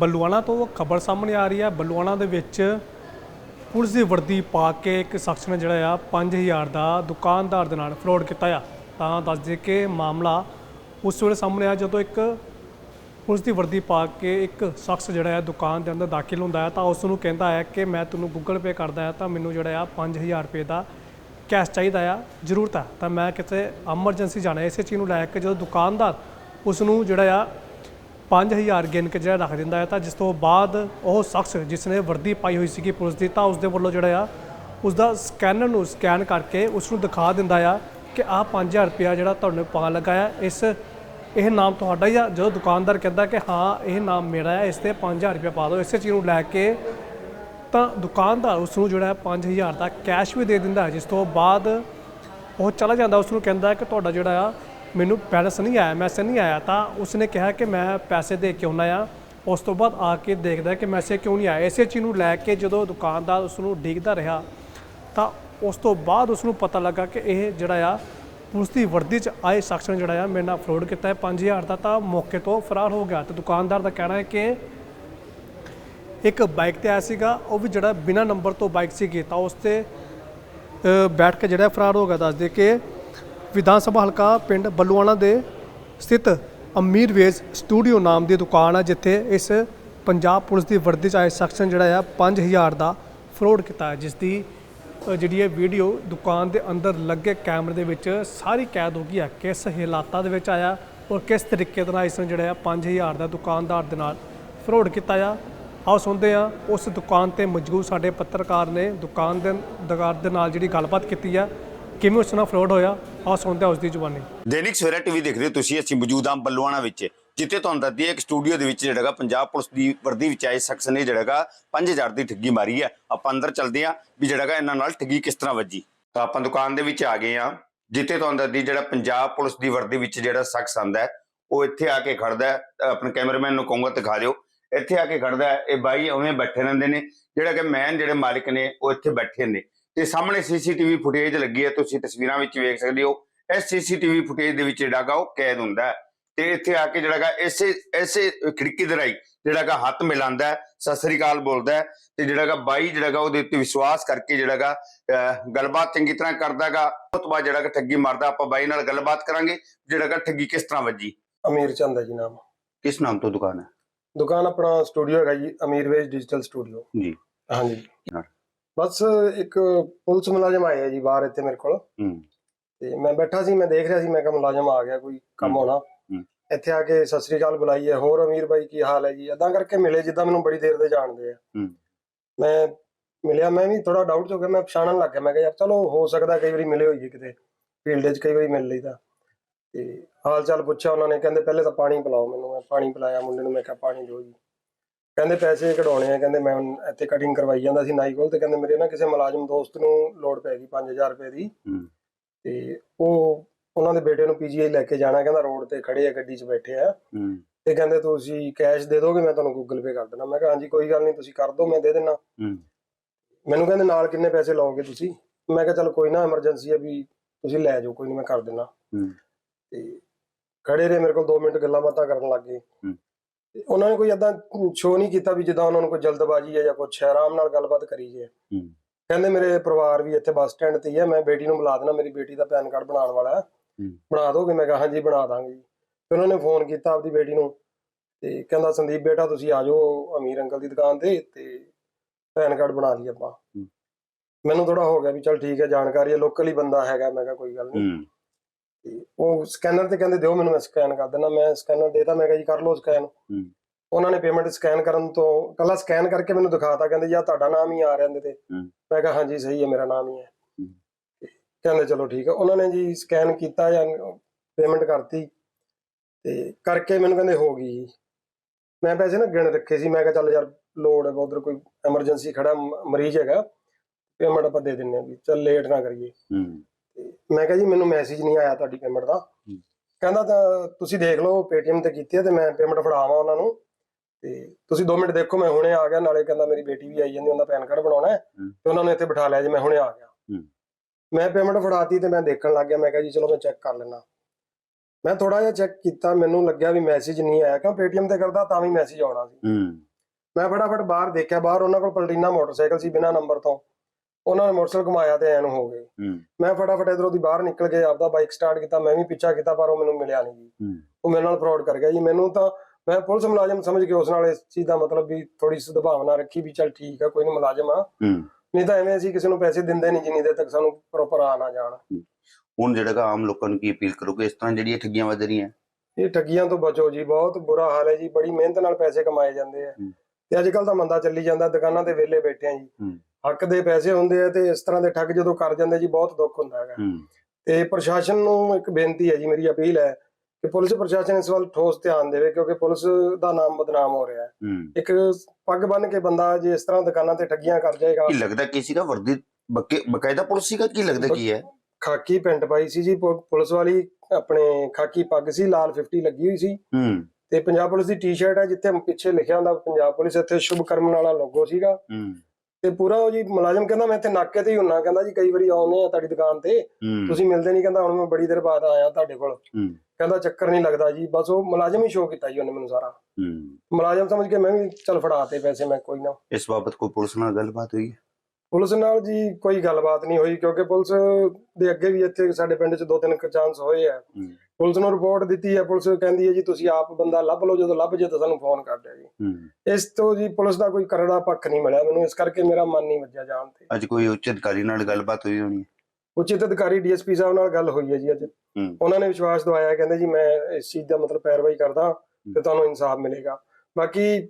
ਬੱਲੂਆਣਾ ਤੋਂ ਖਬਰ ਸਾਹਮਣੇ ਆ ਰਹੀ ਹੈ। ਬੱਲੂਆਣਾ ਦੇ ਵਿੱਚ ਪੁਲਿਸ ਦੀ ਵਰਦੀ ਪਾ ਕੇ ਇੱਕ ਸ਼ਖਸ ਨੇ ਜਿਹੜਾ ਆ 5000 ਦਾ ਦੁਕਾਨਦਾਰ ਦੇ ਨਾਲ ਫਰੋਡ ਕੀਤਾ ਆ। ਤਾਂ ਦੱਸ ਦੇ ਕਿ ਮਾਮਲਾ ਉਸ ਵੇਲੇ ਸਾਹਮਣੇ ਆਇਆ ਜਦੋਂ ਇੱਕ ਪੁਲਿਸ ਦੀ ਵਰਦੀ ਪਾ ਕੇ ਇੱਕ ਸ਼ਖਸ ਜਿਹੜਾ ਆ ਦੁਕਾਨ ਦੇ ਅੰਦਰ ਦਾਖਲ ਹੁੰਦਾ ਹੈ ਤਾਂ ਉਸ ਨੂੰ ਕਹਿੰਦਾ ਹੈ ਕਿ ਮੈਂ ਤੁਹਾਨੂੰ ਗੂਗਲ ਪੇ ਕਰਦਾ ਹਾਂ ਤਾਂ ਮੈਨੂੰ ਜਿਹੜਾ ਆ 5000 ਰੁਪਏ ਦਾ ਕੈਸ਼ ਚਾਹੀਦਾ ਆ। ਜ਼ਰੂਰਤ ਹੈ ਤਾਂ ਮੈਂ ਕਿਤੇ ਐਮਰਜੈਂਸੀ ਜਾਣਾ, ਇਸੇ ਚੀਜ਼ ਨੂੰ ਲੈ ਕੇ ਜਦੋਂ ਦੁਕਾਨਦਾਰ ਉਸ ਨੂੰ ਜਿਹੜਾ ਆ 5000 ਗਿਣ ਕੇ ਜਿਹੜਾ ਰੱਖ ਦਿੰਦਾ ਹੈ, ਤਾਂ ਜਿਸ ਤੋਂ ਬਾਅਦ ਉਹ ਸ਼ਖਸ ਜਿਸ ਨੇ ਵਰਦੀ ਪਾਈ ਹੋਈ ਸੀਗੀ ਪੁਲਿਸ ਦੀ, ਤਾਂ ਉਸ ਦੇ ਵੱਲੋਂ ਜਿਹੜਾ ਆ ਉਸ ਦਾ ਸਕੈਨਰ ਨੂੰ ਸਕੈਨ ਕਰਕੇ ਉਸ ਨੂੰ ਦਿਖਾ ਦਿੰਦਾ ਆ ਕਿ ਆਹ 5000 ਰੁਪਇਆ ਜਿਹੜਾ ਤੁਹਾਨੂੰ ਪਾ ਲੱਗਾ ਆ, ਇਸ, ਇਹ ਨਾਮ ਤੁਹਾਡਾ ਹੀ ਆ। ਜਦੋਂ ਦੁਕਾਨਦਾਰ ਕਹਿੰਦਾ ਕਿ ਹਾਂ, ਇਹ ਨਾਮ ਮੇਰਾ ਹੈ ਇਸ ਤੇ 5000 ਰੁਪਇਆ ਪਾ ਦਿਓ, ਇਸੇ ਚੀਜ਼ ਨੂੰ ਲੈ ਕੇ ਤਾਂ ਦੁਕਾਨਦਾਰ ਉਸ ਨੂੰ ਜਿਹੜਾ ਹੈ 5000 ਦਾ ਕੈਸ਼ ਵੀ ਦੇ ਦਿੰਦਾ ਹੈ, ਜਿਸ ਤੋਂ ਬਾਅਦ ਉਹ ਚਲਾ ਜਾਂਦਾ ਉਸ ਨੂੰ ਕਹਿੰਦਾ ਕਿ ਤੁਹਾਡਾ ਜਿਹੜਾ ਆ ਮੈਨੂੰ ਬੈਲੈਂਸ ਨਹੀਂ ਆਇਆ ਮੈਸੇਜ ਨਹੀਂ ਆਇਆ, ਤਾਂ ਉਸਨੇ ਕਿਹਾ ਕਿ ਮੈਂ ਪੈਸੇ ਦੇ ਕੇ ਆਉਣਾ ਆ। ਉਸ ਤੋਂ ਬਾਅਦ ਆ ਕੇ ਦੇਖਦਾ ਕਿ ਮੈਸੇਜ ਕਿਉਂ ਨਹੀਂ ਆਇਆ। ਇਸੇ ਚੀਜ਼ ਨੂੰ ਲੈ ਕੇ ਜਦੋਂ ਦੁਕਾਨਦਾਰ ਉਸ ਨੂੰ ਡੀਕਦਾ ਰਿਹਾ, ਤਾਂ ਉਸ ਤੋਂ ਬਾਅਦ ਉਸ ਨੂੰ ਪਤਾ ਲੱਗਾ ਕਿ ਇਹ ਜਿਹੜਾ ਆ, ਪੁਲਿਸ ਦੀ ਵਰਦੀ 'ਚ ਆਏ ਸ਼ਖਸ ਨੇ ਜਿਹੜਾ ਆ, ਮੇਰੇ ਨਾਲ ਫਰੋਡ ਕੀਤਾ ਹੈ 5000 ਦਾ ਤਾਂ ਮੌਕੇ ਤੋਂ ਫਰਾਰ ਹੋ ਗਿਆ। ਤੇ ਦੁਕਾਨਦਾਰ ਦਾ ਕਹਿਣਾ ਹੈ ਕਿ ਇੱਕ ਬਾਈਕ ਤੇ ਆਇਆ ਸੀਗਾ, ਉਹ ਵੀ ਜਿਹੜਾ ਬਿਨਾ ਨੰਬਰ ਤੋਂ ਬਾਈਕ ਸੀਗੀ, ਤਾਂ ਉਸ ਤੇ ਬੈਠ ਕੇ ਜਿਹੜਾ ਫਰਾਰ ਹੋ ਗਿਆ, ਦੱਸਦੇ ਕਿ ਵਿਧਾਨ ਸਭਾ ਹਲਕਾ ਪਿੰਡ ਬੱਲੂਆਣਾ ਦੇ ਸਥਿਤ ਅਮੀਰ ਵੇਜ਼ ਸਟੂਡੀਓ ਨਾਮ ਦੀ ਦੁਕਾਨ ਆ, ਜਿੱਥੇ ਇਸ ਪੰਜਾਬ ਪੁਲਿਸ ਦੀ ਵਰਦੀ 'ਚ ਆਏ ਸ਼ਖਸ ਜਿਹੜਾ ਆ 5000 ਦਾ ਫਰੋਡ ਕੀਤਾ ਹੈ, ਜਿਸ ਦੀ ਜਿਹੜੀ ਇਹ ਵੀਡੀਓ ਦੁਕਾਨ ਦੇ ਅੰਦਰ ਲੱਗੇ ਕੈਮਰੇ ਦੇ ਵਿੱਚ ਸਾਰੀ ਕੈਦ ਹੋ ਗਈ ਹੈ। ਕਿਸ ਹਾਲਾਤਾਂ ਦੇ ਵਿੱਚ ਆਇਆ ਔਰ ਕਿਸ ਤਰੀਕੇ ਦੇ ਨਾਲ ਇਸ ਨੇ ਜਿਹੜਾ ਆ 5000 ਦਾ ਦੁਕਾਨਦਾਰ ਦੇ ਨਾਲ ਫਰੋਡ ਕੀਤਾ ਆ? ਆਓ ਸੁਣਦੇ ਆ ਉਸ ਦੁਕਾਨ ਤੇ ਮੌਜੂਦ ਸਾਡੇ ਪੱਤਰਕਾਰ ਨੇ ਦੁਕਾਨ ਦੇ ਦੁਕਾਨ ਦੇ ਨਾਲ ਜਿਹੜੀ ਗੱਲਬਾਤ ਕੀਤੀ ਆ, ਕਿਵੇਂ ਉਸ ਨਾਲ ਫਰੋਡ ਹੋਇਆ? ਆਓ ਸੁਣਦੇ ਉਸ ਦੀ ਜ਼ੁਬਾਨੀ। ਦੈਨਿਕ ਸਵੇਰਾ ਟੀਵੀ ਦੇਖ ਰਹੇ ਹੋ ਤੁਸੀਂ ਅਸੀਂ ਮੌਜੂਦ ਹਾਂ ਬੱਲੂਆਣਾ ਵਿੱਚ, ਜਿੱਥੇ ਤੁਹਾਨੂੰ ਦੱਸਦੀ ਹੈ ਇੱਕ ਸਟੂਡੀਓ ਦੇ ਵਿੱਚ ਜਿਹੜਾਗਾ ਪੰਜਾਬ ਪੁਲਿਸ ਦੀ ਵਰਦੀ ਵਿੱਚ ਆਏ ਸ਼ਖਸ ਨੇ ਜਿਹੜਾਗਾ 5000 ਦੀ ਠੱਗੀ ਮਾਰੀ ਹੈ। ਆਪਾਂ ਅੰਦਰ ਚੱਲਦੇ ਹਾਂ ਵੀ ਜਿਹੜਾਗਾ ਇਹਨਾਂ ਨਾਲ ਠੱਗੀ ਕਿਸ ਤਰ੍ਹਾਂ ਵੱਜੀ। ਤਾਂ ਆਪਾਂ ਦੁਕਾਨ ਦੇ ਵਿੱਚ ਆ ਗਏ ਹਾਂ, ਜਿੱਥੇ ਤੁਹਾਨੂੰ ਦੱਸਦੀ ਜਿਹੜਾ ਪੰਜਾਬ ਪੁਲਿਸ ਦੀ ਵਰਦੀ ਵਿੱਚ ਜਿਹੜਾ ਸ਼ਖਸ ਆਂਦਾ ਹੈ, ਉਹ ਇੱਥੇ ਆ ਕੇ ਖੜਦਾ ਹੈ। ਆਪਣੇ ਕੈਮਰਾਮੈਨ ਨੂੰ ਕਹੂੰਗਾ ਦਿਖਾ ਦਿਓ। ਇੱਥੇ ਆ ਕੇ ਖੜਦਾ ਹੈ, ਇਹ ਬਾਈ ਉਵੇਂ ਬੈਠੇ ਰਹਿੰਦੇ ਨੇ, ਜਿਹੜਾ ਕਿ ਮੈਨ ਜਿਹੜੇ ਮਾਲਕ ਨੇ ਉਹ ਇੱਥੇ ਬੈਠੇ ਨੇ। ਤੇ ਸਾਹਮਣੇ ਸੀਸੀਟੀਵੀ ਫੁਟੇਜ ਲੱਗੀ ਹੈ ਤੁਸੀਂ ਤਸਵੀਰਾਂ ਵਿੱਚ ਵੇਖ ਸਕਦੇ ਹੋ। ਇਸ ਸੀਸੀਟੀਵੀ ਫੁਟੇਜ ਦੇ ਵਿੱਚ ਜਿਹੜਾਗਾ ਉਹ ਕੈਦ ਹੁੰਦਾ ਤੇ ਇੱਥੇ ਆ ਕੇ ਜਿਹੜਾਗਾ ਇਸੇ ਇਸੇ ਖਿੜਕੀ ਦੇ ਰਾਹੀਂ ਜਿਹੜਾਗਾ ਹੱਥ ਮਿਲਾਉਂਦਾ ਸਤਿ ਸ੍ਰੀ ਅਕਾਲ ਬੋਲਦਾ ਤੇ ਜਿਹੜਾਗਾ ਬਾਈ ਜਿਹੜਾਗਾ ਉਹਦੇ ਉੱਤੇ ਵਿਸ਼ਵਾਸ ਕਰਕੇ ਜਿਹੜਾਗਾ ਗੱਲਬਾਤ ਚੰਗੀ ਤਰ੍ਹਾਂ ਕਰਦਾਗਾ ਉਸ ਤੋਂ ਬਾਅਦ ਜਿਹੜਾਗਾ ਠੱਗੀ ਮਾਰਦਾ ਆਪਾਂ ਬਾਈ ਨਾਲ ਗੱਲਬਾਤ ਕਰਾਂਗੇ ਜਿਹੜਾਗਾ ਠੱਗੀ ਕਿਸ ਤਰ੍ਹਾਂ ਵੱਜੀ? ਅਮੀਰ ਚੰਦ ਹੈ ਜੀ ਨਾਮ। ਕਿਸ ਨਾਮ ਤੋਂ ਦੁਕਾਨ ਹੈ? ਦੁਕਾਨ ਆਪਣਾ ਸਟੂਡੀਓ ਹੈਗਾ ਜੀ ਅਮੀਰ ਵੇਜ ਡਿਜੀਟਲ ਸਟੂਡੀਓ ਜੀ। ਹਾਂਜੀ। ਬਸ ਇੱਕ ਪੁਲਿਸ ਮੁਲਾਜ਼ਮ ਆਏ ਆ ਜੀ ਬਾਹਰ ਇੱਥੇ ਮੇਰੇ ਕੋਲ। ਹੂੰ। ਤੇ ਮੈਂ ਬੈਠਾ ਸੀ ਮੈਂ ਦੇਖ ਰਿਹਾ ਸੀ ਮੈਂ ਕਿਹਾ ਮੁਲਾਜ਼ਮ ਆ ਗਿਆ ਕੋਈ ਕੰਮ। ਹੋਣਾ। ਹੂੰ। ਇੱਥੇ ਆ ਕੇ ਸਤਿ ਸ੍ਰੀ ਅਕਾਲ ਬੁਲਾਈ ਹੈ ਹੋਰ ਅਮੀਰ ਬਾਈ ਕੀ ਹਾਲ ਹੈ ਜੀ? ਏਦਾਂ ਕਰਕੇ ਮਿਲੇ ਜਿੱਦਾਂ ਮੈਨੂੰ ਬੜੀ ਦੇਰ ਦੇ ਜਾਣਦੇ ਆ। ਹੂੰ। ਮੈਂ ਮਿਲਿਆ ਮੈਂ ਵੀ ਥੋੜਾ ਡਾਊਟ ਹੋ ਗਿਆ ਮੈਂ ਪਛਾਣਨ ਲੱਗ ਗਿਆ ਮੈਂ ਕਿਹਾ ਯਾਰ ਚਲੋ ਹੋ ਸਕਦਾ ਕਈ ਵਾਰੀ ਮਿਲੇ ਹੋਈਏ ਕਿਤੇ ਫੀਲਡ 'ਚ ਕਈ ਵਾਰੀ ਮਿਲ ਲਈਦਾ। ਤੇ ਹਾਲ ਚਾਲ ਪੁੱਛਿਆ ਉਹਨਾਂ ਨੇ ਕਹਿੰਦੇ ਪਹਿਲੇ ਤਾਂ ਪਾਣੀ ਪਿਲਾਓ ਮੈਨੂੰ ਮੈਂ ਪਾਣੀ ਪਿਲਾਇਆ ਮੁੰਡੇ ਨੂੰ ਮੈਂ ਕਿਹਾ ਪਾਣੀ ਦਿਓ ਜੀ। ਕਹਿੰਦੇ ਪੈਸੇ ਕਢਾਉਣੇ ਆ ਕਹਿੰਦੇ ਮੈਂ ਇੱਥੇ ਕਟਿੰਗ ਕਰਵਾਈ ਜਾਂਦਾ ਸੀ ਨਾਈ ਕੋਲ ਤੇ ਕਹਿੰਦੇ ਮੇਰੇ ਨਾ ਕਿਸੇ ਮੁਲਾਜ਼ਮ ਦੋਸਤ ਨੂੰ ਲੋੜ ਪੈ ਗਈ 5000 ਰੁਪਏ ਦੀ। ਤੇ ਉਹ ਉਹਨਾਂ ਦੇ ਬੇਟੇ ਨੂੰ ਪੀਜੀਆਈ ਲੈ ਕੇ ਜਾਣਾ ਕਹਿੰਦਾ ਰੋਡ ਤੇ ਖੜੇ ਆ ਗੱਡੀ 'ਚ ਬੈਠੇ ਆ। ਤੇ ਕਹਿੰਦੇ ਤੁਸੀਂ ਕੈਸ਼ ਦੇ ਦੋਗੇ ਮੈਂ ਤੁਹਾਨੂੰ ਗੂਗਲ ਪੇ ਕਰ ਦੇਣਾ ਮੈਂ ਕਿਹਾ ਹਾਂਜੀ ਕੋਈ ਗੱਲ ਨਹੀਂ ਤੁਸੀਂ ਕਰ ਦਿਓ ਮੈਂ ਦੇ ਦੇਣਾ ਮੈਨੂੰ ਕਹਿੰਦੇ ਨਾਲ ਕਿੰਨੇ ਪੈਸੇ ਲਓਗੇ ਤੁਸੀਂ? ਮੈਂ ਕਿਹਾ ਚਲ ਕੋਈ ਨਾ ਐਮਰਜੈਂਸੀ ਹੈ ਵੀ ਤੁਸੀਂ ਲੈ ਜਾਓ ਕੋਈ ਨਹੀਂ ਮੈਂ ਕਰ ਦੇਣਾ ਤੇ ਖੜੇ ਰਹੇ ਮੇਰੇ ਕੋਲ 2 ਮਿੰਟ ਗੱਲਾਂ ਬਾਤਾਂ ਕਰਨ ਲੱਗ ਗਏ। ਉਹਨਾਂ ਨੇ ਕੋਈ ਏਦਾਂ ਸ਼ੋਅ ਨਹੀਂ ਕੀਤਾ ਵੀ ਜਿੱਦਾਂ ਉਹਨਾਂ ਨੂੰ ਕੋਈ ਜਲਦਬਾਜ਼ੀ ਹੈ ਜਾਂ ਕੁਛ ਹੈ, ਆਰਾਮ ਨਾਲ ਗੱਲਬਾਤ ਕਰੀ ਜੇ ਕਹਿੰਦੇ ਮੇਰੇ ਪਰਿਵਾਰ ਵੀ ਇੱਥੇ ਬੱਸ ਸਟੈਂਡ ਤੇ ਹੀ ਹੈ ਮੈਂ ਬੇਟੀ ਨੂੰ ਬੁਲਾ ਦੇਣਾ ਮੇਰੀ ਬੇਟੀ ਦਾ ਪੈਨ ਕਾਰਡ ਬਣਾਉਣ ਵਾਲਾ। ਬਣਾ ਦੋਗੇ? ਮੈਂ ਕਿਹਾ ਹਾਂਜੀ ਬਣਾ ਦਾਂਗੇ ਜੀ। ਫਿਰ ਉਹਨਾਂ ਨੇ ਫੋਨ ਕੀਤਾ ਆਪਦੀ ਬੇਟੀ ਨੂੰ ਤੇ ਕਹਿੰਦਾ ਸੰਦੀਪ ਬੇਟਾ ਤੁਸੀਂ ਆ ਜਾਓ ਅਮੀਰ ਅੰਕਲ ਦੀ ਦੁਕਾਨ ਤੇ ਤੇ ਪੈਨ ਕਾਰਡ ਬਣਾ ਲਈ ਆਪਾਂ। ਮੈਨੂੰ ਥੋੜਾ ਹੋ ਗਿਆ ਵੀ ਚਲ ਠੀਕ ਹੈ ਜਾਣਕਾਰੀ ਹੈ ਲੋਕਲ ਹੀ ਬੰਦਾ ਹੈਗਾ ਮੈਂ ਕਿਹਾ ਕੋਈ ਗੱਲ ਨਹੀਂ। ਤੇ ਉਹ ਸਕੈਨਰ ਤੇ ਕਹਿੰਦੇ ਦਿਓ ਮੈਨੂੰ ਮੈਂ ਸਕੈਨ ਕਰ ਦਿੰਦਾ ਮੈਂ ਸਕੈਨਰ ਦੇਤਾ ਮੈਂ ਕਿਹਾ ਜੀ ਕਰ ਲਓ ਸਕੈਨ। ਉਹਨਾਂ ਨੇ ਪੇਮੈਂਟ ਸਕੈਨ ਕਰਨ ਤੋਂ ਕੱਲਾ ਸਕੈਨ ਕਰਕੇ ਮੈਨੂੰ ਦਿਖਾਤਾ ਕਹਿੰਦੇ ਯਾ ਤੁਹਾਡਾ ਨਾਮ ਹੀ ਆ ਰਿਹਾ ਇਹਦੇ ਤੇ। ਮੈਂ ਕਿਹਾ ਹਾਂਜੀ ਸਹੀ ਹੈ ਮੇਰਾ ਨਾਮ ਹੀ ਹੈ। ਕਹਿੰਦੇ ਚਲੋ ਠੀਕ ਹੈ ਉਹਨਾਂ ਨੇ ਜੀ ਸਕੈਨ ਕੀਤਾ ਜਾਂ ਪੇਮੈਂਟ ਕਰਤੀ ਤੇ ਕਰਕੇ ਮੈਨੂੰ ਕਹਿੰਦੇ ਹੋ ਗਈ। ਮੈਂ ਪੈਸੇ ਨਾ ਗਿਣ ਰੱਖੇ ਸੀ ਮੈਂ ਕਿਹਾ ਚੱਲ ਯਾਰ ਲੋੜ ਹੈ ਉਧਰ ਕੋਈ ਐਮਰਜੈਂਸੀ ਖੜਾ ਮਰੀਜ਼ ਹੈਗਾ ਪੇਮੈਂਟ ਆਪਾਂ ਦੇ ਦਿੰਨੇ ਆ ਵੀ ਚੱਲ ਲੇਟ ਨਾ ਕਰੀਏ। ਹੂੰ। ਮੈਂ ਕਿਹਾ ਜੀ ਮੈਨੂੰ ਮੈਸੇਜ ਨਹੀਂ ਆਇਆ ਤੁਹਾਡੀ ਪੇਮੈਂਟ ਦਾ। ਕਹਿੰਦਾ ਤਾਂ ਤੁਸੀਂ ਦੇਖ ਲਓ ਪੇਟੀਐਮ ਤੇ ਕੀਤੀ ਹੈ ਤੇ ਮੈਂ ਪੇਮੈਂਟ ਫੜਾਵਾਂ ਉਹਨਾਂ ਨੂੰ। ਤੇ ਤੁਸੀਂ 2 ਮਿੰਟ ਦੇਖੋ ਮੈਂ ਹੁਣੇ ਆ ਗਿਆ ਨਾਲੇ ਕਹਿੰਦਾ ਮੇਰੀ ਬੇਟੀ ਵੀ ਆਈ ਜਾਂਦੀ ਉਹਦਾ ਪੈਨ ਕਾਰਡ ਬਣਾਉਣਾ ਹੈ। ਤੇ ਉਹਨਾਂ ਨੇ ਇੱਥੇ ਬਿਠਾ ਲਿਆ ਜੀ ਮੈਂ ਹੁਣੇ ਆ ਗਿਆ। ਮੈਂ ਪੇਮੈਂਟ ਫੜਾਤੀ ਤੇ ਮੈਂ ਦੇਖਣ ਲੱਗ ਗਿਆ ਮੈਂ ਕਿਹਾ ਜੀ ਚਲੋ ਮੈਂ ਚੈੱਕ ਕਰ ਲੈਣਾ ਮੈਂ ਥੋੜਾ ਜਿਹਾ ਚੈੱਕ ਕੀਤਾ ਮੈਨੂੰ ਲੱਗਿਆ ਵੀ ਮੈਸੇਜ ਨਹੀਂ ਆਇਆ ਕਿਉਂ ਪੇਟੀਐਮ ਤੇ ਕਰਦਾ ਤਾਂ ਵੀ ਮੈਸੇਜ ਆਉਣਾ ਸੀ। ਮੈਂ ਫਟਾਫਟ ਬਾਹਰ ਦੇਖਿਆ ਬਾਹਰ ਉਹਨਾਂ ਕੋਲ ਪਲਟੀਨਾ ਮੋਟਰਸਾਈਕਲ ਸੀ ਬਿਨਾ ਨੰਬਰ ਤੋਂ। ਉਹਨਾਂ ਨੇ ਮੋਟਰਸਾਈਕਲ ਘੁਮਾਇਆ ਤੇ ਐਨ ਹੋ ਗਏ। ਮੈਂ ਫਟਾਫਟ ਇਧਰੋਂ ਦੀ ਬਾਹਰ ਨਿਕਲ ਕੇ ਆਪਦਾ ਬਾਈਕ ਸਟਾਰਟ ਕੀਤਾ ਮੈਂ ਵੀ ਪਿੱਛਾ ਕੀਤਾ ਪਰ ਉਹ ਮੈਨੂੰ ਮਿਲਿਆ ਨਹੀਂ ਜੀ। ਉਹ ਮੇਰੇ ਨਾਲ ਫਰਾਡ ਕਰ ਗਿਆ ਜੀ। ਮੈਨੂੰ ਤਾਂ ਮੈਂ ਪੁਲਿਸ ਮੁਲਾਜ਼ਮ ਸਮਝ ਕੇ ਉਸ ਨਾਲ ਇਸ ਚੀਜ਼ ਦਾ ਮਤਲਬ ਵੀ ਥੋੜੀ ਸਦਭਾਵਨਾ ਰੱਖੀ ਵੀ ਚੱਲ ਠੀਕ ਆ ਕੋਈ ਨਹੀਂ ਮੁਲਾਜ਼ਮ ਆ। ਨਹੀਂ ਤਾਂ ਐਵੇਂ ਅਸੀਂ ਕਿਸੇ ਨੂੰ ਪੈਸੇ ਦਿੰਦੇ ਨਹੀਂ ਜਿੰਨੀ ਦੇਰ ਤੱਕ ਸਾਨੂੰ ਪ੍ਰੋਪਰ ਆ ਨਾ ਜਾਣ। ਹੁਣ ਜਿਹੜਾ ਆਮ ਲੋਕਾਂ ਨੂੰ ਕੀ ਅਪੀਲ ਕਰੋਗੇ? ਇਸ ਤਰ੍ਹਾਂ ਜਿਹੜੀਆਂ ਠੱਗੀਆਂ ਵੱਧ ਰਹੀਆਂ। ਇਹ ਠੱਗੀਆਂ ਤੋਂ ਬਚੋ ਜੀ। ਬਹੁਤ ਬੁਰਾ ਹਾਲ ਹੈ ਜੀ। ਬੜੀ ਮਿਹਨਤ ਨਾਲ ਪੈਸੇ ਕਮਾਏ ਜਾਂਦੇ ਆ। ਤੇ ਅੱਜ ਕੱਲ ਤਾਂ ਮੰਦਾ ਚੱਲੀ ਜਾਂਦਾ। ਦੁਕਾਨਾਂ ਤੇ ਵਿਹਲੇ ਬੈਠੇ ਆ ਜੀ। ਹੱਕ ਦੇ ਪੈਸੇ ਹੁੰਦੇ ਆ ਤੇ ਇਸ ਤਰ੍ਹਾਂ ਦੇ ਠੱਗ ਜਦੋਂ ਕਰ ਜਾਂਦੇ ਜੀ ਬਹੁਤ ਦੁੱਖ ਹੁੰਦਾ ਹੈਗਾ। ਤੇ ਪ੍ਰਸ਼ਾਸਨ ਨੂੰ ਇੱਕ ਬੇਨਤੀ ਹੈ ਜੀ ਮੇਰੀ ਅਪੀਲ ਹੈ ਕਿ ਪੁਲਿਸ ਪ੍ਰਸ਼ਾਸਨ ਇਸ ਵੱਲ ਠੋਸ ਧਿਆਨ ਦੇਵੇ ਕਿਉਂਕਿ ਪੁਲਿਸ ਦਾ ਨਾਮ ਬਦਨਾਮ ਹੋ ਰਿਹਾ ਹੈ। ਇੱਕ ਪੱਗ ਬੰਨ ਕੇ ਬੰਦਾ ਜੇ ਇਸ ਤਰ੍ਹਾਂ ਦੁਕਾਨਾਂ ਤੇ ਠੱਗੀਆਂ ਕਰ ਜਾਏਗਾ ਕੀ ਲੱਗਦਾ ਕੀ ਸੀਗਾ? ਵਰਦੀ ਬਕੇ ਬਕਾਇਦਾ ਪੁਲਿਸ ਸੀਗਾ ਕੀ ਲੱਗਦਾ ਕੀ ਹੈ? ਖਾਕੀ ਪੈਂਟ ਪਾਈ ਸੀ ਜੀ ਪੁਲਿਸ ਵਾਲੀ ਆਪਣੇ ਖਾਕੀ ਪੱਗ ਸੀ ਲਾਲ 50 ਲੱਗੀ ਹੋਈ ਸੀ। ਤੇ ਪੰਜਾਬ ਪੁਲਿਸ ਦੀ ਟੀ-ਸ਼ਰਟ ਹੈ ਜਿੱਥੇ ਪਿੱਛੇ ਲਿਖਿਆ ਹੁੰਦਾ ਪੰਜਾਬ ਪੁਲਿਸ ਇੱਥੇ ਸ਼ੁਭ ਕਰਮ ਵਾਲਾ ਲੋਗੋ ਸੀਗਾ। ਤੇ ਪੂਰਾ ਉਹ ਜੀ ਮੁਲਾਜ਼ਮ ਕਹਿੰਦਾ ਮੈਂ ਇੱਥੇ ਨਾਕੇ ਤੇ ਹੀ ਹੁੰਨਾ ਕਹਿੰਦਾ ਜੀ ਕਈ ਵਾਰੀ ਆਉਂਦੇ ਆ ਤੁਹਾਡੀ ਦੁਕਾਨ ਤੇ ਤੁਸੀਂ ਮਿਲਦੇ ਨਹੀਂ ਕਹਿੰਦਾ ਹੁਣ ਮੈਂ ਬੜੀ ਦੇਰ ਬਾਅਦ ਆਇਆ ਤੁਹਾਡੇ ਕੋਲ। ਕਹਿੰਦਾ ਚੱਕਰ ਨਹੀਂ ਲੱਗਦਾ ਜੀ ਬਸ ਉਹ ਮੁਲਾਜ਼ਮ ਹੀ ਸ਼ੋਅ ਕੀਤਾ ਜੀ ਉਹਨੇ ਮੈਨੂੰ ਸਾਰਾ। ਮੁਲਾਜ਼ਮ ਸਮਝ ਕੇ ਮੈਂ ਵੀ ਚੱਲ ਫੜਾਤੇ ਪੈਸੇ ਮੈਂ ਕੋਈ ਨਾ। ਇਸ ਬਾਬਤ ਕੋਈ ਪੁਲਿਸ ਨਾਲ ਗੱਲਬਾਤ ਹੋਈ? ਹੈ ਪੁਲਿਸ ਨਾਲ ਜੀ ਕੋਈ ਗੱਲਬਾਤ ਨਹੀਂ ਹੋਈ ਕਿਉਂਕਿ ਪੁਲਿਸ ਦੇ ਅੱਗੇ ਵੀ ਇੱਥੇ ਸਾਡੇ ਪਿੰਡ 'ਚ ਦੋ ਤਿੰਨ ਚਾਂਸ ਹੋਏ ਆ। ਪੁਲਿਸ ਨੂੰ ਰਿਪੋਰਟ ਦਿੱਤੀ ਹੈ ਪੁਲਿਸ ਕਹਿੰਦੀ ਹੈ ਜੀ ਤੁਸੀਂ ਆਪ ਬੰਦਾ ਲੱਭ ਲਓ ਜਦੋਂ ਲੱਭ ਜੇ ਤਾਂ ਸਾਨੂੰ ਫੋਨ ਕਰ ਦਿਓ ਜੀ। ਇਸ ਤੋਂ ਜੀ ਪੁਲਿਸ ਦਾ ਕੋਈ ਕਰੜਾ ਪੱਖ ਨਹੀਂ ਮਿਲਿਆ ਮੈਨੂੰ ਇਸ ਕਰਕੇ ਮੇਰਾ ਮਨ ਨਹੀਂ ਵੱਜਿਆ ਜਾਣ ਤੇ। ਅੱਜ ਕੋਈ ਉੱਚ ਅਧਿਕਾਰੀ ਨਾਲ ਗੱਲਬਾਤ ਹੋਈ ਹੋਣੀ ਹੈ? ਉਚਿਤ ਅਧਿਕਾਰੀ ਡੀਐਸਪੀ ਸਾਹਿਬ ਨਾਲ ਗੱਲ ਹੋਈ ਹੈ ਜੀ ਅੱਜ। ਉਹਨਾਂ ਨੇ ਵਿਸ਼ਵਾਸ ਦਵਾਇਆ ਕਹਿੰਦੇ ਜੀ ਮੈਂ ਇਸ ਚੀਜ਼ ਦਾ ਮਤਲਬ ਪੈਰਵਾਈ ਕਰਦਾ ਤੇ ਤੁਹਾਨੂੰ ਇਨਸਾਫ ਮਿਲੇਗਾ। ਬਾਕੀ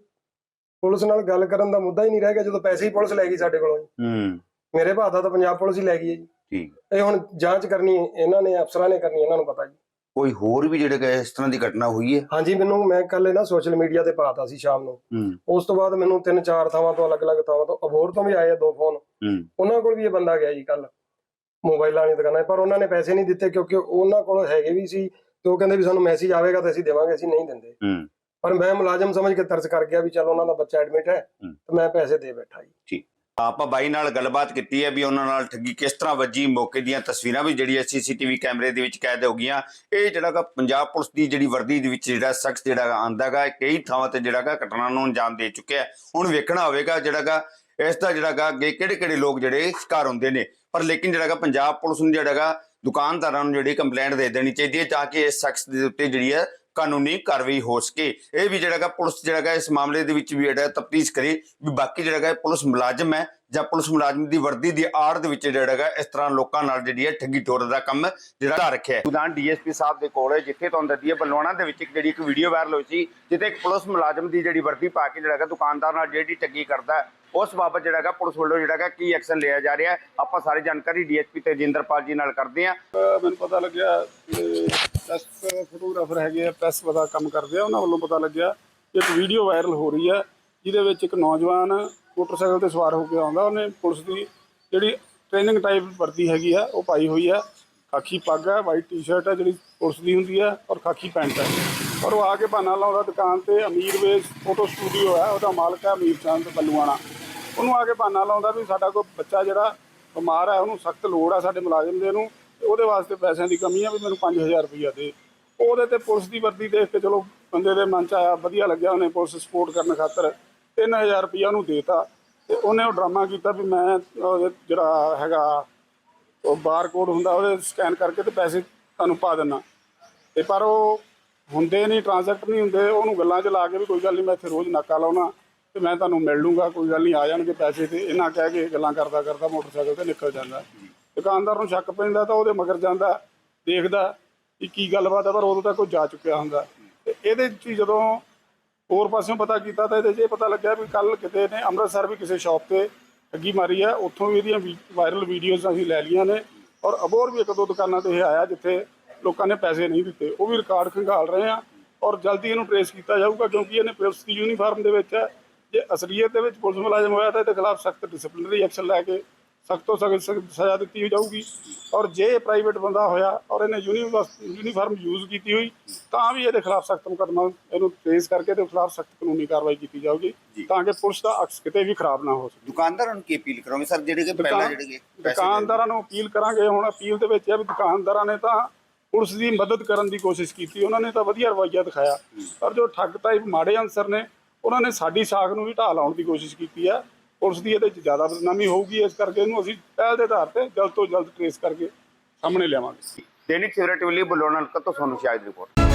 ਪੁਲਿਸ ਨਾਲ ਗੱਲ ਕਰਨ ਦਾ ਮੁੱਦਾ ਹੀ ਨਹੀਂ ਰਹਿ ਗਿਆ ਜਦੋਂ ਪੈਸੇ ਹੀ ਪੁਲਿਸ ਲੈ ਗਈ ਸਾਡੇ ਕੋਲੋਂ ਹੂੰ। ਮੇਰੇ ਭਾਅ ਦਾ ਤਾਂ ਪੰਜਾਬ ਪੁਲਿਸ ਹੀ ਲੈ ਗਈ ਹੈ ਜੀ। ਠੀਕ। ਇਹ ਹੁਣ ਜਾਂਚ ਕਰਨੀ ਇਹਨਾਂ ਨੇ ਅਫਸਰਾਂ ਨੇ ਕਰਨੀ ਇਹਨਾਂ ਨੂੰ ਪਤਾ ਜੀ। ਕੋਈ ਹੋਰ ਵੀ ਜਿਹੜੇ ਗਏ ਇਸ ਤਰ੍ਹਾਂ ਦੀ ਘਟਨਾ ਹੋਈ ਹੈ? ਹਾਂਜੀ ਮੈਨੂੰ ਮੈਂ ਕੱਲ ਨਾ ਸੋਸ਼ਲ ਮੀਡੀਆ ਤੇ ਪਾਤਾ ਸੀ ਸ਼ਾਮ ਨੂੰ। ਉਸ ਤੋਂ ਬਾਅਦ ਮੈਨੂੰ ਤਿੰਨ ਚਾਰ ਥਾਵਾਂ ਤੋਂ ਅਲੱਗ-ਅਲੱਗ ਥਾਵਾਂ ਤੋਂ ਅਬੋਰ ਤੋਂ ਵੀ ਆਏ ਆ ਦੋ ਫੋਨ ਉਹਨਾਂ ਕੋਲ ਵੀ ਇਹ ਬੰਦਾ ਗਿਆ ਜੀ ਕੱਲ ਮੋਬਾਈਲਾਂ ਵਾਲੀ ਦੁਕਾਨਾਂ ਪਰ ਉਹਨਾਂ ਨੇ ਪੈਸੇ ਨਹੀਂ ਦਿੱਤੇ ਕਿਉਂਕਿ ਉਹਨਾਂ ਕੋਲ ਹੈਗੇ ਵੀ ਸੀ ਤੇ ਉਹ ਕਹਿੰਦੇ ਵੀ ਸਾਨੂੰ ਮੈਸੇਜ ਆਵੇਗਾ ਤਾਂ ਅਸੀਂ ਦੇਵਾਂਗੇ ਅਸੀਂ ਨਹੀਂ ਦਿੰਦੇ। ਪਰ ਮੈਂ ਮੁਲਾਜ਼ਮ ਸਮਝ ਕੇ ਤਰਸ ਕਰ ਗਿਆ ਵੀ ਚਲ ਉਹਨਾਂ ਦਾ ਬੱਚਾ ਐਡਮਿਟ ਹੈ ਹੂੰ। ਤੇ ਮੈਂ ਪੈਸੇ ਦੇ ਬੈਠਾ ਜੀ। ਆਪਾਂ ਬਾਈ ਨਾਲ ਗੱਲਬਾਤ ਕੀਤੀ ਹੈ ਵੀ ਉਹਨਾਂ ਨਾਲ ਠੱਗੀ ਕਿਸ ਤਰ੍ਹਾਂ ਵੱਜੀ, ਮੌਕੇ ਦੀਆਂ ਤਸਵੀਰਾਂ ਵੀ ਜਿਹੜੀਆਂ ਸੀਸੀਟੀਵੀ ਕੈਮਰੇ ਦੇ ਵਿੱਚ ਕੈਦ ਹੋ ਗਈਆਂ। ਇਹ ਜਿਹੜਾ ਗਾ ਪੰਜਾਬ ਪੁਲਿਸ ਦੀ ਜਿਹੜੀ ਵਰਦੀ ਦੇ ਵਿੱਚ ਜਿਹੜਾ ਸ਼ਖਸ ਜਿਹੜਾ ਗਾ ਆਂਦਾਗਾ ਕਈ ਥਾਵਾਂ ਤੇ ਜਿਹੜਾ ਘਟਨਾ ਨੂੰ ਅੰਜਾਮ ਦੇ ਚੁੱਕਿਆ ਹੁਣ ਵੇਖਣਾ ਹੋਵੇਗਾ ਜਿਹੜਾ ਗਾ, ਇਸ ਦਾ ਜਿਹੜਾ ਗਾ ਅੱਗੇ ਕਿਹੜੇ ਕਿਹੜੇ ਲੋਕ ਜਿਹੜੇ ਸ਼ਿਕਾਰ ਹੁੰਦੇ ਨੇ। ਪਰ ਲੇਕਿਨ ਜਿਹੜਾ ਪੰਜਾਬ ਪੁਲਿਸ ਨੂੰ ਜਿਹੜਾ ਗਾ ਦੁਕਾਨਦਾਰਾਂ ਨੂੰ ਜਿਹੜੀ ਕੰਪਲੇਂਟ ਦੇ ਦੇਣੀ ਚਾਹੀਦੀ ਹੈ, ਤਾਂ ਕਿ ਇਸ ਸ਼ਖਸ ਦੇ ਉੱਤੇ ਜਿਹੜੀ ਹੈ ਕਾਨੂੰਨੀ ਕਾਰਵਾਈ ਹੋ ਸਕੇ। ਇਹ ਵੀ ਜਿਹੜਾ ਗਾ ਪੁਲਿਸ ਜਿਹੜਾ ਗਾ ਇਸ ਮਾਮਲੇ ਦੇ ਵਿੱਚ ਵੀ ਜਿਹੜਾ ਤਫਤੀਸ਼ ਕਰੇ ਵੀ ਬਾਕੀ ਜਿਹੜਾ ਗਾ ਪੁਲਿਸ ਮੁਲਾਜ਼ਮ ਹੈ ਜਾਂ ਪੁਲਿਸ ਮੁਲਾਜ਼ਮ ਦੀ ਵਰਦੀ ਦੀ ਆੜ ਦੇ ਵਿੱਚ ਜਿਹੜਾ ਗਾ ਇਸ ਤਰ੍ਹਾਂ ਲੋਕਾਂ ਨਾਲ ਜਿਹੜੀ ਹੈ ਠੱਗੀ ਠੋਰ ਦਾ ਕੰਮ ਜਿਹੜਾ ਕਰ ਰੱਖਿਆ ਹੈ। ਉਦਾਨ ਡੀਐਸਪੀ ਸਾਹਿਬ ਦੇ ਕੋਲ ਹੈ, ਜਿੱਥੇ ਤੁਹਾਨੂੰ ਦੱਸਦੀ ਹੈ, ਬਲਵਾਣਾ ਦੇ ਵਿੱਚ ਜਿਹੜੀ ਇੱਕ ਵੀਡੀਓ ਵਾਇਰਲ ਹੋਈ ਸੀ, ਜਿੱਥੇ ਇੱਕ ਪੁਲਿਸ ਮੁਲਾਜ਼ਮ ਦੀ ਜਿਹੜੀ ਵਰਦੀ ਪਾ ਕੇ ਜਿਹੜਾ ਗਾ ਦੁਕਾਨਦਾਰ ਨਾਲ ਜਿਹੜੀ ਠੱਗੀ ਕਰਦਾ ਉਸ ਬਾਬਤ ਜਿਹੜਾ ਗਾ ਪੁਲਿਸ ਵੱਲੋਂ ਜਿਹੜਾ ਗਾ ਕੀ ਐਕਸ਼ਨ ਲਿਆ ਜਾ ਰਿਹਾ ਆਪਾਂ ਸਾਰੀ ਜਾਣਕਾਰੀ ਡੀਐਸਪੀ ਤੇਜਿੰਦਰਪਾਲ ਜੀ ਨਾਲ ਕਰਦੇ ਹਾਂ। ਮੈਨੂੰ ਪਤਾ ਲੱਗਿਆ ਪ੍ਰੈਸ ਫੋਟੋਗ੍ਰਾਫਰ ਹੈਗੇ ਆ ਪ੍ਰੈਸ ਦਾ ਕੰਮ ਕਰਦੇ ਆ, ਉਹਨਾਂ ਵੱਲੋਂ ਪਤਾ ਲੱਗਿਆ ਇੱਕ ਵੀਡੀਓ ਵਾਇਰਲ ਹੋ ਰਹੀ ਹੈ, ਜਿਹਦੇ ਵਿੱਚ ਇੱਕ ਨੌਜਵਾਨ ਮੋਟਰਸਾਈਕਲ ਤੇ ਸਵਾਰ ਹੋ ਕੇ ਆਉਂਦਾ, ਉਹਨੇ ਪੁਲਿਸ ਦੀ ਜਿਹੜੀ ਟ੍ਰੇਨਿੰਗ ਟਾਈਪ ਵਰਦੀ ਹੈਗੀ ਆ, ਉਹ ਪਾਈ ਹੋਈ ਆ। ਖਾਕੀ ਪੱਗ ਹੈ ਵਾਈਟ ਟੀ-ਸ਼ਰਟ ਹੈ ਜਿਹੜੀ ਪੁਲਿਸ ਦੀ ਹੁੰਦੀ ਹੈ ਔਰ ਖਾਕੀ ਪੈਂਟ ਹੈ ਔਰ ਉਹ ਆ ਕੇ ਬਹਾਨਾ ਲਾਉਂਦਾ ਦੁਕਾਨ ਤੇ, ਅਮੀਰ ਵੇਸ ਫੋਟੋ ਸਟੂਡੀਓ ਹੈ ਉਹਦਾ ਮਾਲਕ ਹੈ ਅਮੀਰ ਚੰਦ ਬੱਲੂਆਣਾ। ਉਹਨੂੰ ਆ ਕੇ ਬਹਾਨਾ ਲਾਉਂਦਾ ਵੀ ਸਾਡਾ ਕੋਈ ਬੱਚਾ ਜਿਹੜਾ ਬਿਮਾਰ ਹੈ, ਉਹਨੂੰ ਸਖਤ ਲੋੜ ਆ ਸਾਡੇ ਮੁਲਾਜ਼ਮ ਦੇ ਨੂੰ, ਤੇ ਉਹਦੇ ਵਾਸਤੇ ਪੈਸਿਆਂ ਦੀ ਕਮੀ ਆ ਵੀ ਮੈਨੂੰ 5000 ਰੁਪਈਆ ਦੇ। ਉਹਦੇ ਤੇ ਪੁਲਿਸ ਦੀ ਵਰਦੀ ਦੇਖ ਕੇ ਚਲੋ ਬੰਦੇ ਦੇ ਮਨ ਚ ਆਇਆ, ਵਧੀਆ ਲੱਗਿਆ ਉਹਨੇ ਪੁਲਿਸ ਸਪੋਰਟ ਕਰਨ ਖਾਤਰ। 3000 ਰੁਪਈਆ ਉਹਨੂੰ ਦੇਤਾ ਤੇ ਉਹਨੇ ਉਹ ਡਰਾਮਾ ਕੀਤਾ ਵੀ ਮੈਂ ਉਹਦੇ ਜਿਹੜਾ ਹੈਗਾ, ਉਹ ਬਾਰਕੋਡ ਹੁੰਦਾ ਉਹਦੇ ਸਕੈਨ ਕਰਕੇ ਤੇ ਪੈਸੇ ਤੁਹਾਨੂੰ ਪਾ ਦਿੰਨਾ। ਤੇ ਪਰ ਉਹ ਹੁੰਦੇ ਨਹੀਂ ਟ੍ਰਾਂਜ਼ੈਕਟ ਨਹੀਂ ਹੁੰਦੇ, ਉਹਨੂੰ ਗੱਲਾਂ 'ਚ ਲਾ ਕੇ ਵੀ ਕੋਈ ਗੱਲ ਨਹੀਂ, ਮੈਂ ਇੱਥੇ ਰੋਜ਼ ਨਾਕਾ ਲਾਉਣਾ। ਤੇ ਮੈਂ ਤੁਹਾਨੂੰ ਮਿਲ ਲੂੰਗਾ, ਕੋਈ ਗੱਲ ਨਹੀਂ, ਆ ਜਾਣਗੇ ਪੈਸੇ ਤੇ। ਇਹਨਾਂ ਕਹਿ ਕੇ ਗੱਲਾਂ ਕਰਦਾ ਕਰਦਾ ਮੋਟਰਸਾਈਕਲ ਤੇ ਨਿਕਲ ਜਾਂਦਾ। ਦੁਕਾਨਦਾਰ ਨੂੰ ਸ਼ੱਕ ਪੈਂਦਾ ਤਾਂ ਉਹਦੇ ਮਗਰ ਜਾਂਦਾ, ਦੇਖਦਾ ਕਿ ਕੀ ਗੱਲਬਾਤ ਹੈ ਪਰ ਉਦੋਂ ਤੱਕ ਉਹ ਜਾ ਚੁੱਕਿਆ ਹੁੰਦਾ। ਤੇ ਇਹਦੇ 'ਚ ਜਦੋਂ ਹੋਰ ਪਾਸਿਓਂ ਪਤਾ ਕੀਤਾ ਤਾਂ ਇਹਦੇ 'ਚ ਇਹ ਪਤਾ ਲੱਗਿਆ ਵੀ ਕੱਲ ਕਿਤੇ ਨੇ ਅੰਮ੍ਰਿਤਸਰ ਵੀ ਕਿਸੇ ਸ਼ਾਪ ਤੇ ਠੱਗੀ ਮਾਰੀ ਹੈ ਉੱਥੋਂ ਵੀ ਇਹਦੀਆਂ ਵਾਇਰਲ ਵੀਡੀਓਜ਼ ਅਸੀਂ ਲੈ ਲਈਆਂ ਨੇ। ਔਰ ਅਬੋਰ ਵੀ ਇੱਕ ਦੋ ਦੁਕਾਨਾਂ ਤੇ ਇਹ ਆਇਆ ਜਿੱਥੇ ਲੋਕਾਂ ਨੇ ਪੈਸੇ ਨਹੀਂ ਦਿੱਤੇ। ਉਹ ਵੀ ਰਿਕਾਰਡ ਖੰਗਾਲ ਰਹੇ ਆ। ਔਰ ਜਲਦੀ ਇਹਨੂੰ ਟ੍ਰੇਸ ਕੀਤਾ ਜਾਊਗਾ ਕਿਉਂਕਿ ਇਹਨੇ ਪੁਲਿਸ ਦੀ ਯੂਨੀਫਾਰਮ ਦੇ ਵਿੱਚ ਹੈ ਜੇ ਅਸਲੀਅਤ ਦੇ ਵਿੱਚ ਪੁਲਿਸ ਮੁਲਾਜ਼ਮ ਹੋਇਆ ਤਾਂ ਇਹਦੇ ਖਿਲਾਫ ਸਖਤ ਡਿਸਪਲਿਨਰੀ ਐਕਸ਼ਨ ਲੈ ਕੇ ਸਖਤ ਤੋਂ ਸਖਤ ਸਜ਼ਾ ਦਿੱਤੀ ਜਾਊਗੀ। ਔਰ ਜੇ ਪ੍ਰਾਈਵੇਟ ਬੰਦਾ ਹੋਇਆ ਔਰ ਇਹਨੇ ਯੂਨੀਫਾਰਮ ਯੂਜ਼ ਕੀਤੀ ਹੋਈ ਤਾਂ ਵੀ ਇਹਦੇ ਖਿਲਾਫ ਸਖਤ ਮੁਕੱਦਮਾ ਇਹਨੂੰ ਟ੍ਰੇਸ ਕਰਕੇ ਤੇ ਖਿਲਾਫ ਸਖਤ ਕਾਨੂੰਨੀ ਕਾਰਵਾਈ ਕੀਤੀ ਜਾਊਗੀ ਤਾਂ ਕਿ ਪੁਲਿਸ ਦਾ ਅਕਸ ਕਿਤੇ ਵੀ ਖਰਾਬ ਨਾ ਹੋ ਸਕੇ। ਦੁਕਾਨਦਾਰਾਂ ਨੂੰ ਕੀ ਅਪੀਲ ਕਰੋਗੇ ਸਰ? ਜਿਹੜੇ ਕਿ ਪਹਿਲਾਂ ਜਿਹੜੇ ਕਿ ਦੁਕਾਨਦਾਰਾਂ ਨੂੰ ਅਪੀਲ ਕਰਾਂਗੇ। ਹੁਣ ਅਪੀਲ ਦੇ ਵਿੱਚ ਇਹ ਵੀ ਦੁਕਾਨਦਾਰਾਂ ਨੇ ਤਾਂ ਪੁਲਿਸ ਦੀ ਮਦਦ ਕਰਨ ਦੀ ਕੋਸ਼ਿਸ਼ ਕੀਤੀ। ਉਹਨਾਂ ਨੇ ਤਾਂ ਵਧੀਆ ਰਵੱਈਆ ਦਿਖਾਇਆ। ਪਰ ਜੋ ਠੱਗ ਟਾਈਪ ਮਾੜੇ ਅਨਸਰ ਨੇ ਉਹਨਾਂ ਨੇ ਸਾਡੀ ਸਾਖ ਨੂੰ ਵੀ ਢਾਹ ਲਾਉਣ ਦੀ ਕੋਸ਼ਿਸ਼ ਕੀਤੀ ਆ। ਪੁਲਿਸ ਦੀ ਇਹਦੇ 'ਚ ਜ਼ਿਆਦਾ ਬਦਨਾਮੀ ਹੋਊਗੀ, ਇਸ ਕਰਕੇ ਇਹਨੂੰ ਅਸੀਂ ਪਹਿਲ ਦੇ ਆਧਾਰ ਤੇ ਜਲਦ ਤੋਂ ਜਲਦ ਟ੍ਰੇਸ ਕਰਕੇ ਸਾਹਮਣੇ ਲਿਆਵਾਂਗੇ। ਦੈਨਿਕ ਸਵੇਰਾ ਟੀਵੀ ਲਈ ਬਲਵਾਣਾ ਤੋਂ ਸੋਨੂੰ ਸ਼ਾਹਿਦ ਰਿਪੋਰਟ